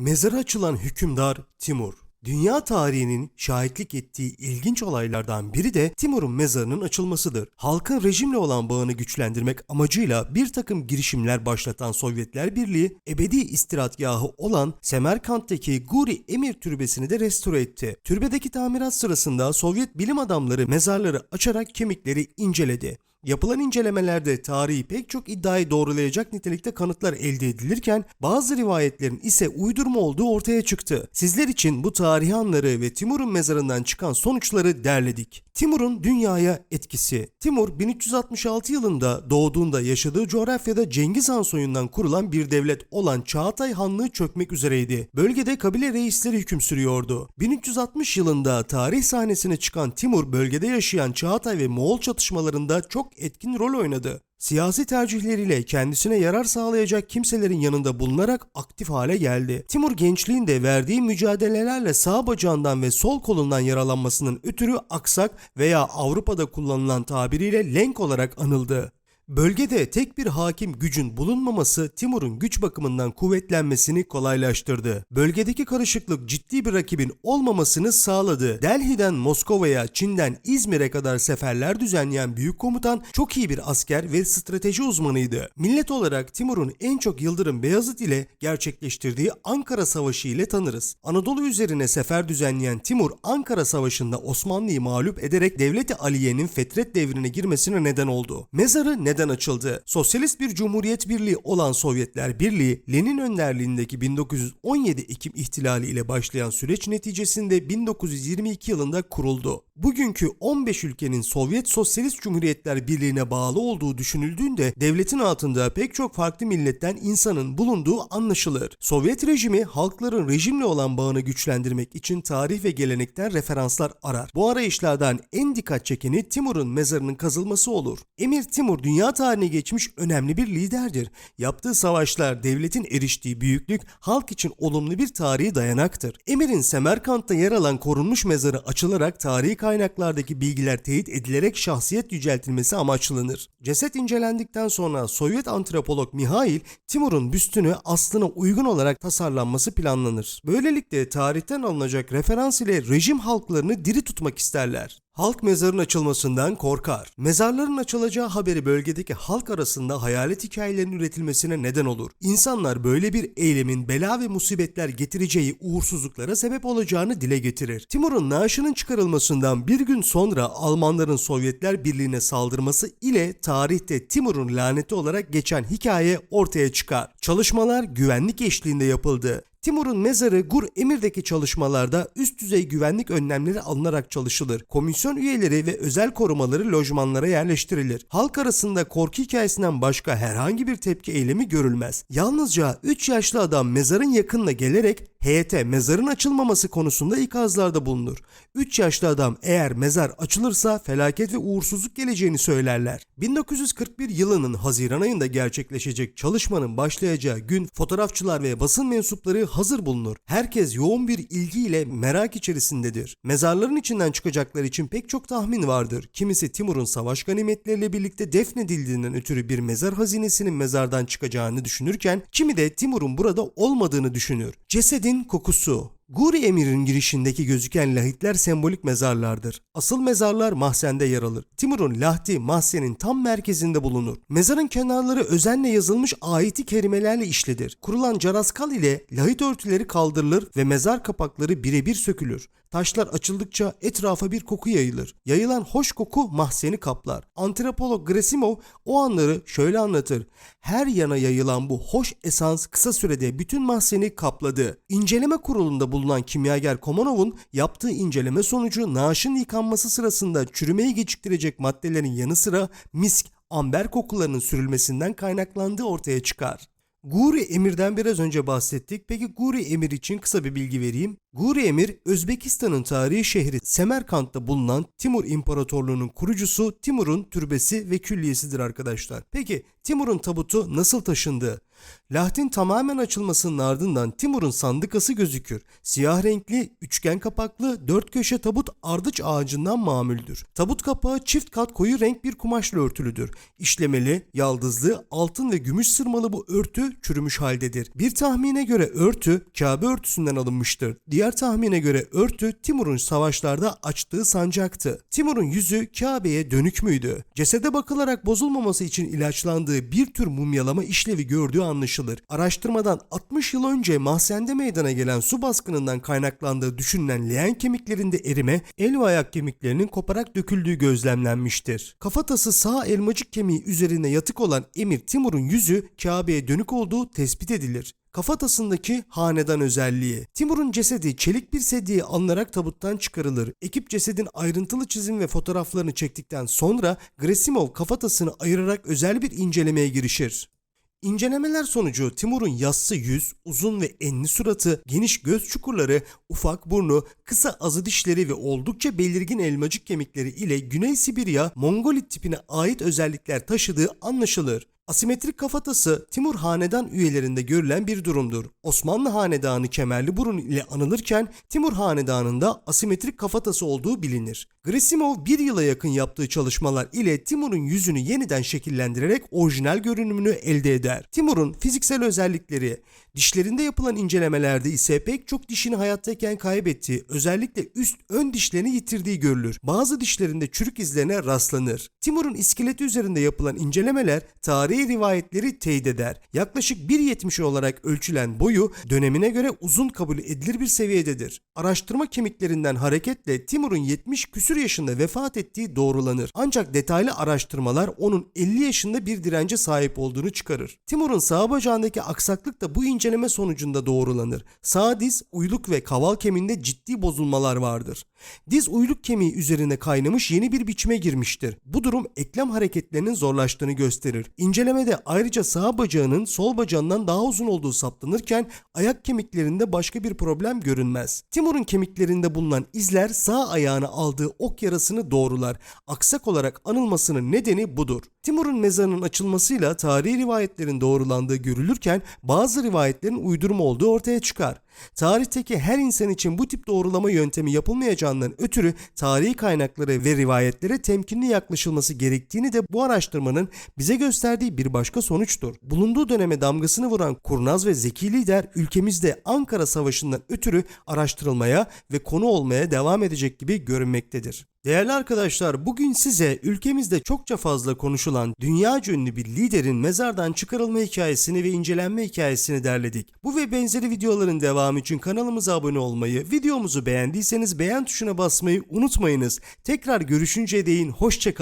Mezara açılan hükümdar Timur. Dünya tarihinin şahitlik ettiği ilginç olaylardan biri de Timur'un mezarının açılmasıdır. Halkın rejimle olan bağını güçlendirmek amacıyla bir takım girişimler başlatan Sovyetler Birliği, ebedi istirahatgahı olan Semerkant'taki Guri Emir Türbesi'ni de restore etti. Türbedeki tamirat sırasında Sovyet bilim adamları mezarları açarak kemikleri inceledi. Yapılan incelemelerde tarihi pek çok iddiayı doğrulayacak nitelikte kanıtlar elde edilirken bazı rivayetlerin ise uydurma olduğu ortaya çıktı. Sizler için bu tarihi anları ve Timur'un mezarından çıkan sonuçları derledik. Timur'un dünyaya etkisi. Timur 1366 yılında doğduğunda yaşadığı coğrafyada Cengiz Han soyundan kurulan bir devlet olan Çağatay Hanlığı çökmek üzereydi. Bölgede kabile reisleri hüküm sürüyordu. 1360 yılında tarih sahnesine çıkan Timur bölgede yaşayan Çağatay ve Moğol çatışmalarında çok etkin rol oynadı. Siyasi tercihleriyle kendisine yarar sağlayacak kimselerin yanında bulunarak aktif hale geldi. Timur gençliğinde verdiği mücadelelerle sağ bacağından ve sol kolundan yaralanmasının ötürü aksak veya Avrupa'da kullanılan tabiriyle lenk olarak anıldı. Bölgede tek bir hakim gücün bulunmaması Timur'un güç bakımından kuvvetlenmesini kolaylaştırdı. Bölgedeki karışıklık ciddi bir rakibin olmamasını sağladı. Delhi'den Moskova'ya, Çin'den İzmir'e kadar seferler düzenleyen büyük komutan çok iyi bir asker ve strateji uzmanıydı. Millet olarak Timur'un en çok Yıldırım Beyazıt ile gerçekleştirdiği Ankara Savaşı ile tanırız. Anadolu üzerine sefer düzenleyen Timur Ankara Savaşı'nda Osmanlı'yı mağlup ederek Devleti Aliye'nin fetret devrine girmesine neden oldu. Mezarı neden açıldı? Sosyalist bir cumhuriyet birliği olan Sovyetler Birliği, Lenin önderliğindeki 1917 Ekim ihtilali ile başlayan süreç neticesinde 1922 yılında kuruldu. Bugünkü 15 ülkenin Sovyet Sosyalist Cumhuriyetler Birliği'ne bağlı olduğu düşünüldüğünde devletin altında pek çok farklı milletten insanın bulunduğu anlaşılır. Sovyet rejimi halkların rejimle olan bağını güçlendirmek için tarih ve gelenekten referanslar arar. Bu arayışlardan en dikkat çekeni Timur'un mezarının kazılması olur. Emir Timur dünya tarihine geçmiş önemli bir liderdir. Yaptığı savaşlar, devletin eriştiği büyüklük halk için olumlu bir tarihi dayanaktır. Emir'in Semerkant'ta yer alan korunmuş mezarı açılarak tarihi kaynaklardaki bilgiler teyit edilerek şahsiyet yüceltilmesi amaçlanır. Ceset incelendikten sonra Sovyet antropolog Mihail, Timur'un büstünü aslına uygun olarak tasarlanması planlanır. Böylelikle tarihten alınacak referans ile rejim halklarını diri tutmak isterler. Halk mezarın açılmasından korkar. Mezarların açılacağı haberi bölgedeki halk arasında hayalet hikayelerinin üretilmesine neden olur. İnsanlar böyle bir eylemin bela ve musibetler getireceği uğursuzluklara sebep olacağını dile getirir. Timur'un naaşının çıkarılmasından bir gün sonra Almanların Sovyetler Birliği'ne saldırması ile tarihte Timur'un laneti olarak geçen hikaye ortaya çıkar. Çalışmalar güvenlik eşliğinde yapıldı. Timur'un mezarı Gur Emir'deki çalışmalarda üst düzey güvenlik önlemleri alınarak çalışılır. Komisyon üyeleri ve özel korumaları lojmanlara yerleştirilir. Halk arasında korku hikayesinden başka herhangi bir tepki eylemi görülmez. Yalnızca 3 yaşlı adam mezarın yakınına gelerek heyete mezarın açılmaması konusunda ikazlarda bulunur. 3 yaşlı adam eğer mezar açılırsa felaket ve uğursuzluk geleceğini söylerler. 1941 yılının Haziran ayında gerçekleşecek çalışmanın başlayacağı gün fotoğrafçılar ve basın mensupları hazır bulunur. Herkes yoğun bir ilgiyle merak içerisindedir. Mezarların içinden çıkacaklar için pek çok tahmin vardır. Kimisi Timur'un savaş ganimetleriyle birlikte defnedildiğinden ötürü bir mezar hazinesinin mezardan çıkacağını düşünürken kimi de Timur'un burada olmadığını düşünür. Cesedin kokusu Guri Emir'in girişindeki gözüken lahitler sembolik mezarlardır. Asıl mezarlar mahzende yer alır. Timur'un lahti mahzenin tam merkezinde bulunur. Mezarın kenarları özenle yazılmış ayeti kerimelerle işlidir. Kurulan caraskal ile lahit örtüleri kaldırılır ve mezar kapakları birebir sökülür. Taşlar açıldıkça etrafa bir koku yayılır. Yayılan hoş koku mahzeni kaplar. Antropolog Grasimov o anları şöyle anlatır. Her yana yayılan bu hoş esans kısa sürede bütün mahzeni kapladı. İnceleme kurulunda bulunan kimyager Komanov'un yaptığı inceleme sonucu naaşın yıkanması sırasında çürümeyi geciktirecek maddelerin yanı sıra misk, amber kokularının sürülmesinden kaynaklandığı ortaya çıkar. Guri Emir'den biraz önce bahsettik. Peki Guri Emir için kısa bir bilgi vereyim. Guri Emir, Özbekistan'ın tarihi şehri Semerkant'ta bulunan Timur İmparatorluğu'nun kurucusu Timur'un türbesi ve külliyesidir arkadaşlar. Peki Timur'un tabutu nasıl taşındı? Lahtin tamamen açılmasının ardından Timur'un sandıkası gözükür. Siyah renkli, üçgen kapaklı, dört köşe tabut ardıç ağacından mamuldür. Tabut kapağı çift kat koyu renk bir kumaşla örtülüdür. İşlemeli, yaldızlı, altın ve gümüş sırmalı bu örtü çürümüş haldedir. Bir tahmine göre örtü Kabe örtüsünden alınmıştır. Diğer tahmine göre örtü Timur'un savaşlarda açtığı sancaktı. Timur'un yüzü Kabe'ye dönük müydü? Cesede bakılarak bozulmaması için ilaçlandığı bir tür mumyalama işlevi gördüğü anlaşılır. Araştırmadan 60 yıl önce Mahzen'de meydana gelen su baskınından kaynaklandığı düşünülen leğen kemiklerinde erime, el ve ayak kemiklerinin koparak döküldüğü gözlemlenmiştir. Kafatası sağ elmacık kemiği üzerine yatık olan Emir Timur'un yüzü Kabe'ye dönük olduğu tespit edilir. Kafatasındaki hanedan özelliği. Timur'un cesedi çelik bir sediye alınarak tabuttan çıkarılır. Ekip cesedin ayrıntılı çizim ve fotoğraflarını çektikten sonra Gresimov kafatasını ayırarak özel bir incelemeye girişir. İncelemeler sonucu Timur'un yassı yüz, uzun ve enli suratı, geniş göz çukurları, ufak burnu, kısa azı dişleri ve oldukça belirgin elmacık kemikleri ile Güney Sibirya, Mongolit tipine ait özellikler taşıdığı anlaşılır. Asimetrik kafatası Timur hanedan üyelerinde görülen bir durumdur. Osmanlı hanedanı kemerli burun ile anılırken Timur hanedanında asimetrik kafatası olduğu bilinir. Gresimov bir yıla yakın yaptığı çalışmalar ile Timur'un yüzünü yeniden şekillendirerek orijinal görünümünü elde eder. Timur'un fiziksel özellikleri, dişlerinde yapılan incelemelerde ise pek çok dişini hayattayken kaybettiği, özellikle üst ön dişlerini yitirdiği görülür. Bazı dişlerinde çürük izlerine rastlanır. Timur'un iskeleti üzerinde yapılan incelemeler tarihi rivayetleri teyit eder. Yaklaşık 1.70 olarak ölçülen boyu dönemine göre uzun kabul edilir bir seviyededir. Araştırma kemiklerinden hareketle Timur'un 70 küsür yaşında vefat ettiği doğrulanır. Ancak detaylı araştırmalar onun 50 yaşında bir dirence sahip olduğunu çıkarır. Timur'un sağ bacağındaki aksaklık da bu inceleme sonucunda doğrulanır. Sağ diz, uyluk ve kaval kemiğinde ciddi bozulmalar vardır. Diz uyluk kemiği üzerine kaynamış yeni bir biçime girmiştir. Bu durum eklem hareketlerinin zorlaştığını gösterir. İncelemede ayrıca sağ bacağının sol bacağından daha uzun olduğu saptanırken ayak kemiklerinde başka bir problem görünmez. Timur'un kemiklerinde bulunan izler sağ ayağına aldığı ok yarasını doğrular. Aksak olarak anılmasının nedeni budur. Timur'un mezarının açılmasıyla tarihi rivayetlerin doğrulandığı görülürken bazı rivayetlerin uydurma olduğu ortaya çıkar. Tarihteki her insan için bu tip doğrulama yöntemi yapılmayacağından ötürü tarihi kaynaklara ve rivayetlere temkinli yaklaşılması gerektiğini de bu araştırmanın bize gösterdiği bir başka sonuçtur. Bulunduğu döneme damgasını vuran kurnaz ve zeki lider ülkemizde Ankara Savaşı'ndan ötürü araştırılmaya ve konu olmaya devam edecek gibi görünmektedir. Değerli arkadaşlar bugün size ülkemizde çokça fazla konuşulan dünya ünlü bir liderin mezardan çıkarılma hikayesini ve incelenme hikayesini derledik. Bu ve benzeri videoların devamı için kanalımıza abone olmayı, videomuzu beğendiyseniz beğen tuşuna basmayı unutmayınız. Tekrar görüşünceye değin hoşçakalın.